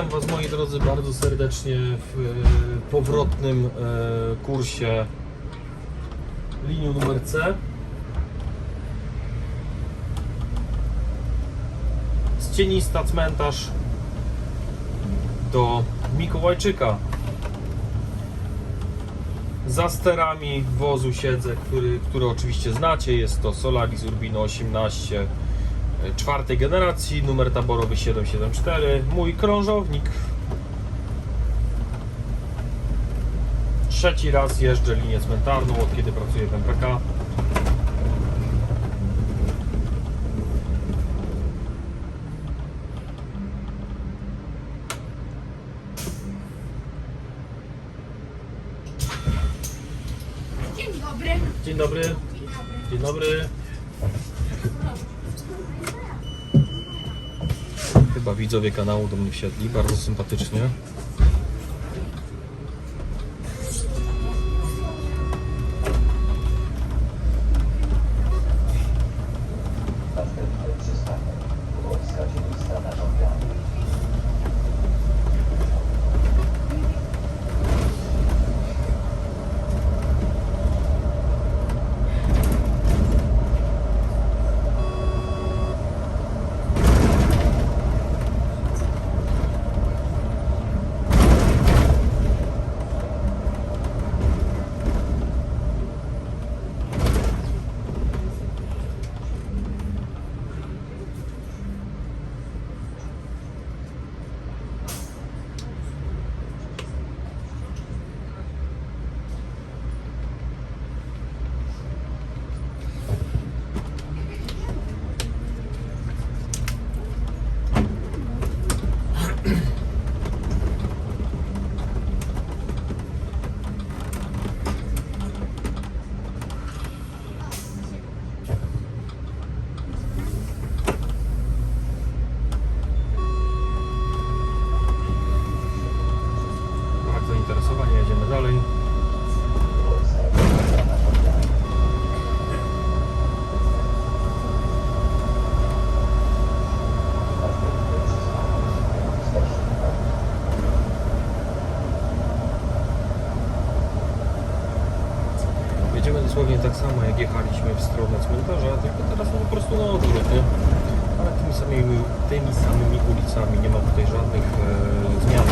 Witam Was moi drodzy bardzo serdecznie w e, powrotnym e, kursie linią numer C. Z Cienista cmentarz do Mikołajczyka. Za sterami wozu siedzę, który, który oczywiście znacie. Jest to Solaris Urbino 18 e, czwartej generacji, numer taborowy 774. Mój krążownik. Trzeci raz jeżdżę linię cmentarną, od kiedy pracuję w MPK. Dzień dobry. Dzień dobry. Widzowie kanału do mnie wsiedli, bardzo sympatycznie. Dosłownie tak samo jak jechaliśmy w stronę cmentarza, tylko teraz no, po prostu na odwrót, nie? Ale tymi samymi, tymi samymi ulicami, nie ma tutaj żadnych e, zmian.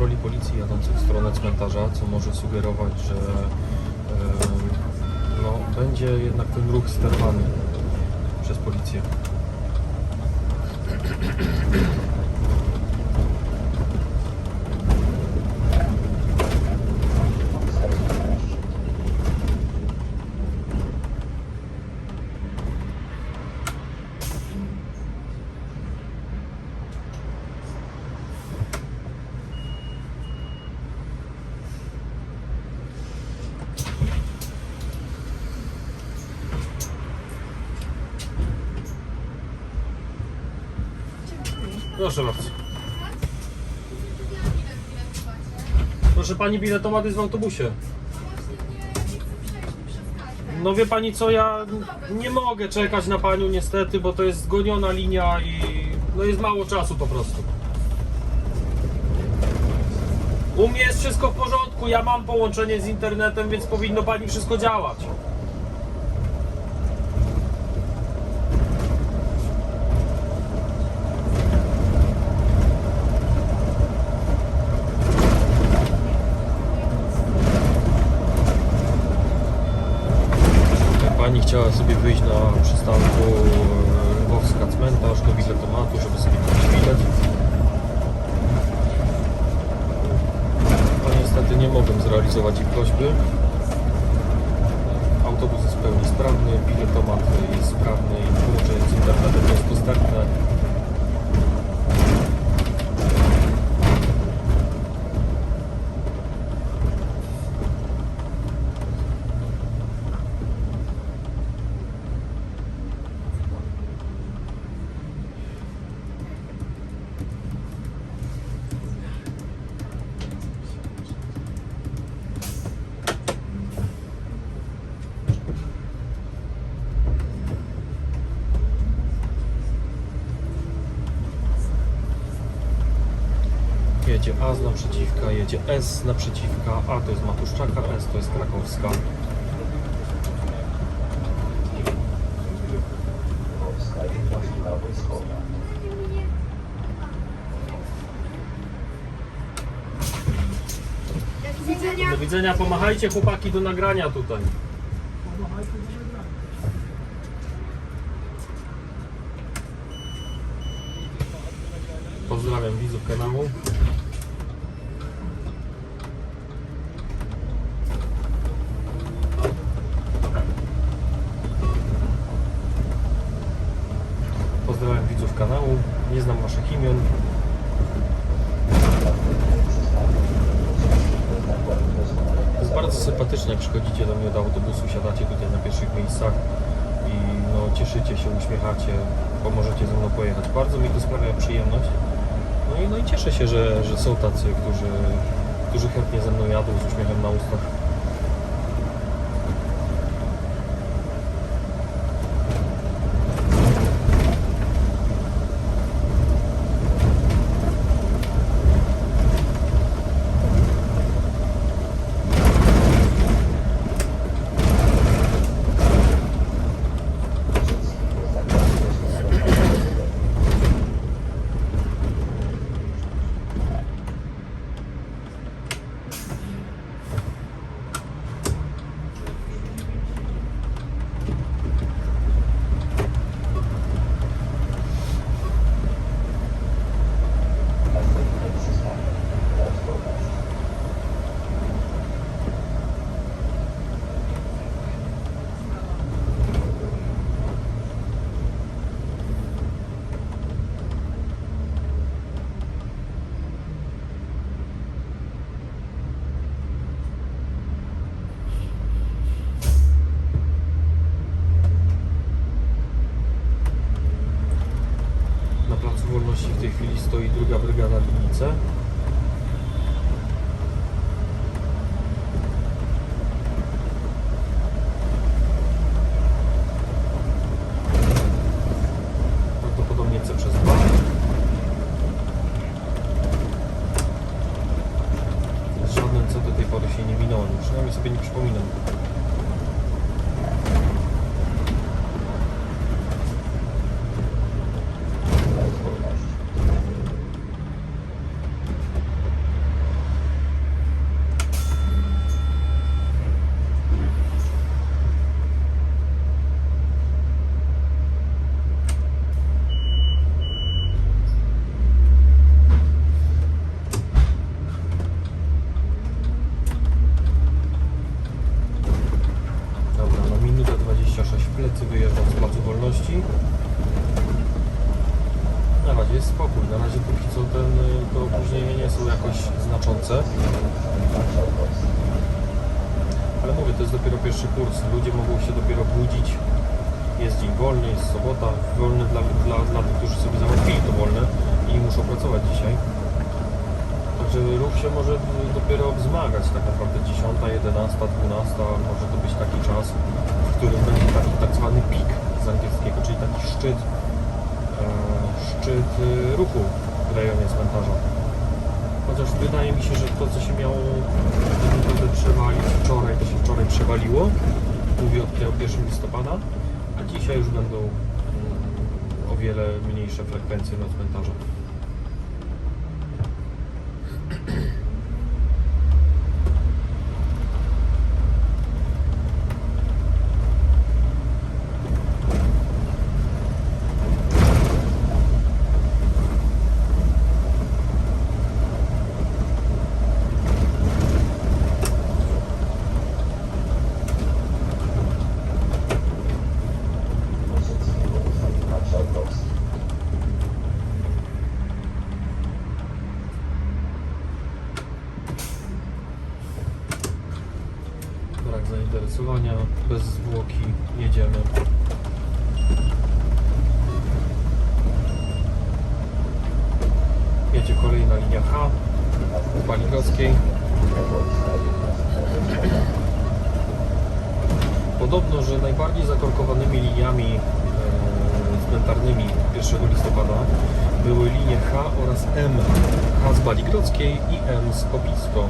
Patroli policji jadących w stronę cmentarza, co może sugerować, że no, będzie jednak ten ruch sterowany przez policję. Proszę bardzo. Proszę pani, biletomat jest w autobusie. No wie pani co, ja nie mogę czekać na panią niestety, bo to jest zgoniona linia i no jest mało czasu po prostu. U mnie jest wszystko w porządku, ja mam połączenie z internetem, więc powinno pani wszystko działać. Chciała sobie wyjść na przystanku e, Lwowska Cmentarz do biletomatu, żeby sobie kupić bilet. A niestety nie mogłem zrealizować jej prośby. Autobus jest w pełni sprawny, biletomat jest sprawny i połączenie z internetem jest dostępne. Z naprzeciwka, jedzie S naprzeciwka, A to jest Matuszczaka, S to jest Krakowska. Do widzenia, pomachajcie chłopaki do nagrania tutaj. Pozdrawiam widzów kanału. Pozdrawiam widzów kanału. Nie znam waszych imion. To jest bardzo sympatyczne, jak przychodzicie do mnie do autobusu, siadacie tutaj na pierwszych miejscach i no, cieszycie się, uśmiechacie, pomożecie ze mną pojechać. Bardzo mi to sprawia przyjemność. No i, no i cieszę się, że, są tacy, którzy, którzy chętnie ze mną jadą z uśmiechem na ustach. Jest spokój, na razie póki co ten, y, to opóźnienia nie są jakoś znaczące. Ale mówię, to jest dopiero pierwszy kurs, ludzie mogą się dopiero budzić. Jest dzień wolny, jest sobota, wolny dla, dla, dla tych, którzy sobie załatwili to wolne. i muszą pracować dzisiaj. Także ruch się może dopiero wzmagać tak naprawdę 10, 11, 12 może to być taki czas, w którym będzie taki tak zwany pik z angielskiego, czyli taki szczyt, szczyt e, ruchu w rejonie cmentarza. Chociaż wydaje mi się, że to co się miało przewalić wczoraj, to się wczoraj przewaliło. Mówię o 1 listopada, a dzisiaj już będą mm, o wiele mniejsze frekwencje na cmentarzu. Zwłoki jedziemy. Jedzie kolejna linia H z Baligowskiej. Podobno, że najbardziej zakorkowanymi liniami cmentarnymi 1 listopada były linie H oraz M. H z Baligrodzkiej i M z Kobisko.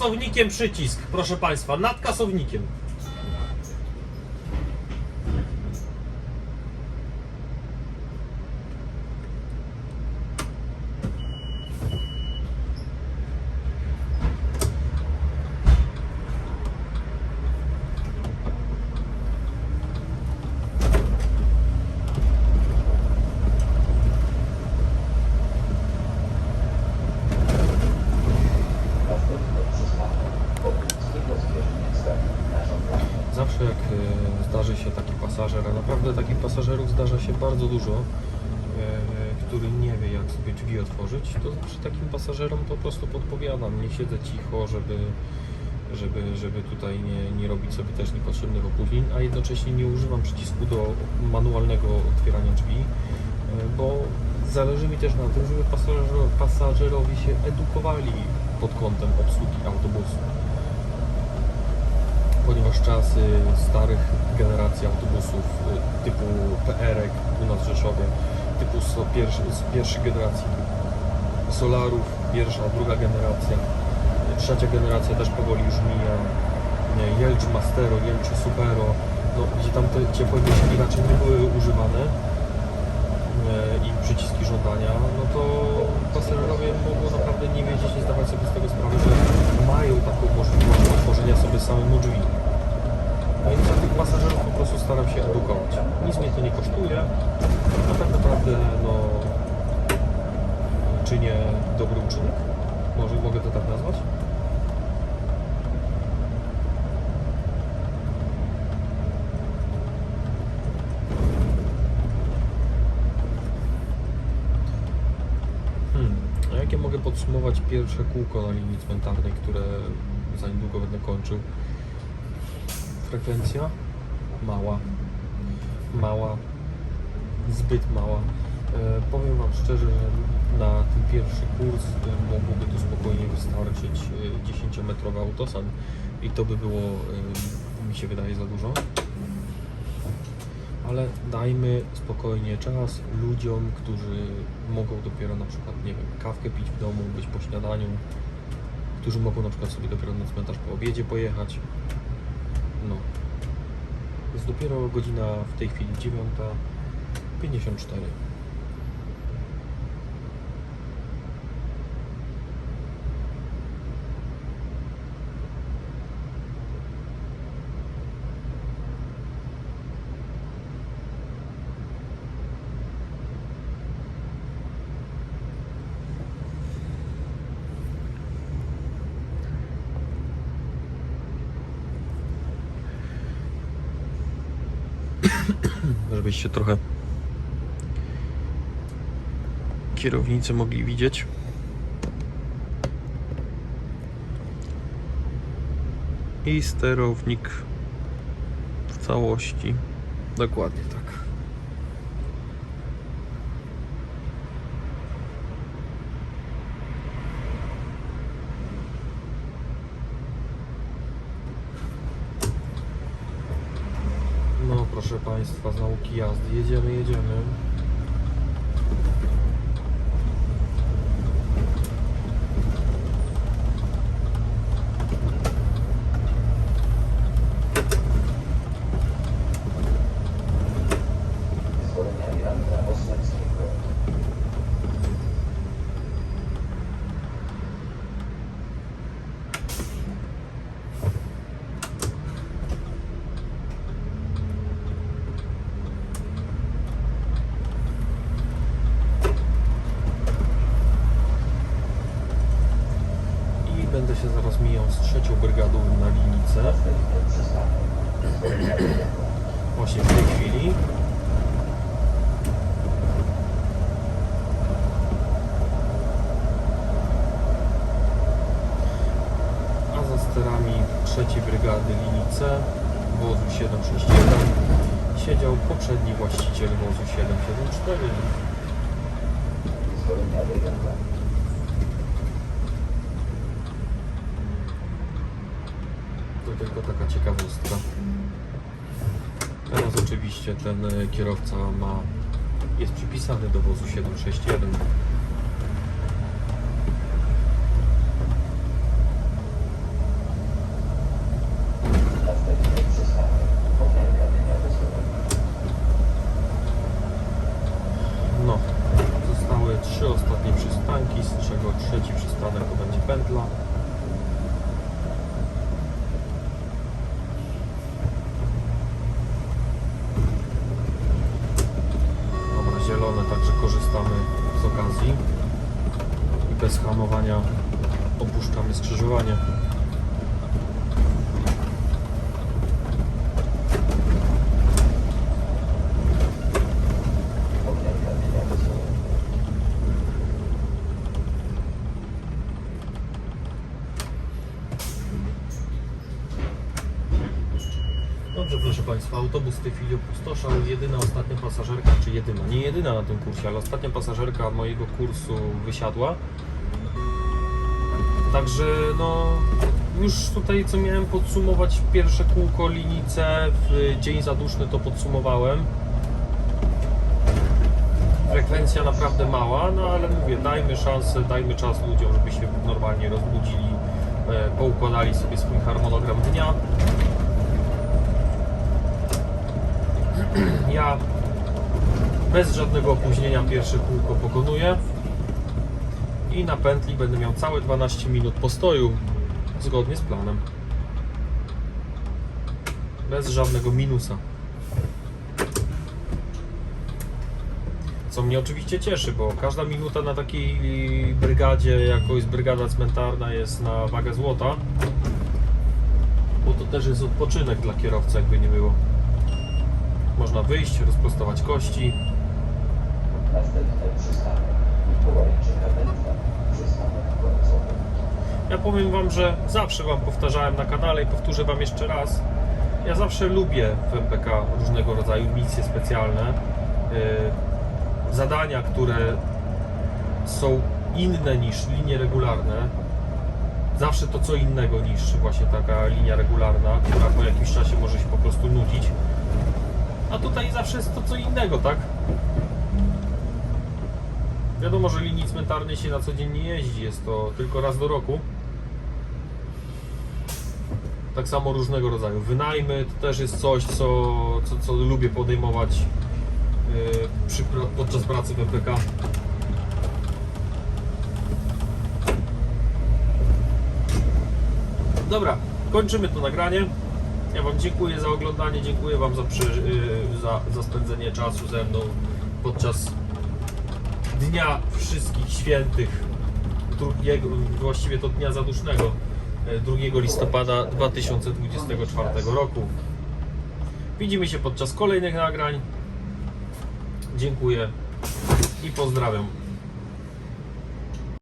Kasownikiem przycisk, proszę Państwa, nad kasownikiem. Następny przystanek Wojewódzkiego Zwierzęta. Pasażerów zdarza się bardzo dużo, e, który nie wie jak sobie drzwi otworzyć, to zawsze takim pasażerom po prostu podpowiadam, nie siedzę cicho, żeby, żeby, żeby tutaj nie, nie robić sobie też niepotrzebnych opóźnień, a jednocześnie nie używam przycisku do manualnego otwierania drzwi, e, bo zależy mi też na tym, żeby pasażero, pasażerowie się edukowali pod kątem obsługi autobusu ponieważ czasy starych generacji autobusów y, typu PR-ek u nas w Rzeszowie, typu so, pierwszy, pierwszej generacji Solarów, pierwsza, druga generacja, y, trzecia generacja też powoli już mija, Jelcz Mastero, Jelcz Supero, no, gdzie tam te ciepłe wyjścia raczej nie były używane y, i przyciski żądania, no to pasażerowie mogą naprawdę nie wiedzieć, nie zdawać sobie z tego sprawy, że mają taką możliwość otworzenia sobie samemu drzwi. Więc ja tych pasażerów po prostu staram się edukować. Nic mnie to nie kosztuje, a tak naprawdę no, czynię dobry uczynek. Może mogę to tak nazwać? Hmm. Jakie mogę podsumować pierwsze kółko na linii cmentarnej, które za niedługo będę kończył? Frekwencja mała, mała, zbyt mała. E, powiem Wam szczerze, że na ten pierwszy kurs e, mogłoby tu spokojnie wystarczyć e, 10-metrowy autosan i to by było, e, mi się wydaje, za dużo. Ale dajmy spokojnie czas ludziom, którzy mogą dopiero na przykład, nie wiem, kawkę pić w domu, być po śniadaniu, którzy mogą na przykład sobie dopiero na cmentarz po obiedzie pojechać. No. Jest dopiero godzina w tej chwili 9.54. żebyście trochę kierownicy mogli widzieć. I sterownik w całości. Dokładnie tak. No proszę Państwa, z nauki jazdy. Jedziemy, jedziemy. I będę się zaraz mijał z trzecią brygadą na linijce. Następny przystanek. Zwolnienie Właśnie w tej chwili. A za sterami trzeciej brygady linii C wozu 761 siedział poprzedni właściciel wozu 774. Zwolnienie Jędra. To tylko taka ciekawostka. Teraz oczywiście ten e, kierowca ma jest przypisany do wozu 761. Następny przystanek. Koperka Wyniadowa. No, zostały trzy ostatnie przystanki, z czego trzeci przystanek to będzie pętla. Dobra, zielone, także korzystamy z okazji i bez hamowania opuszczamy skrzyżowanie. Państwa, autobus w tej chwili opustoszał. Jedyna ostatnia pasażerka, czy jedyna, nie jedyna na tym kursie, ale ostatnia pasażerka mojego kursu wysiadła. Także no już tutaj co miałem podsumować pierwsze kółko linii C w dzień zaduszny to podsumowałem. Frekwencja naprawdę mała, no ale mówię, dajmy szansę, dajmy czas ludziom, żeby się normalnie rozbudzili, e, poukładali sobie swój harmonogram dnia. Ja bez żadnego opóźnienia pierwsze kółko pokonuję i na pętli będę miał całe 12 minut postoju zgodnie z planem. Bez żadnego minusa. Co mnie oczywiście cieszy, bo każda minuta na takiej brygadzie, jaką jest brygada cmentarna, jest na wagę złota. Bo to też jest odpoczynek dla kierowcy, jakby nie było. Można wyjść, rozprostować kości. Następny. Ja powiem Wam, że zawsze Wam powtarzałem na kanale i powtórzę Wam jeszcze raz. Ja zawsze lubię w MPK różnego rodzaju misje specjalne. yy, Zadania, które są inne niż linie regularne. Zawsze to co innego niż właśnie taka linia regularna, która po jakimś czasie może się po prostu nudzić. A tutaj zawsze jest to co innego, tak? Wiadomo, że linii cmentarnej się na co dzień nie jeździ, jest to tylko raz do roku. Tak samo różnego rodzaju wynajmy to też jest coś, co, co, co lubię podejmować yy, przy, podczas pracy w MPK. Dobra, kończymy to nagranie. Ja Wam dziękuję za oglądanie, dziękuję Wam za, przy, yy, za, za spędzenie czasu ze mną podczas Dnia Wszystkich Świętych, drugiego, właściwie to Dnia Zadusznego, e, 2 listopada 2024 roku. Widzimy się podczas kolejnych nagrań. Dziękuję i pozdrawiam.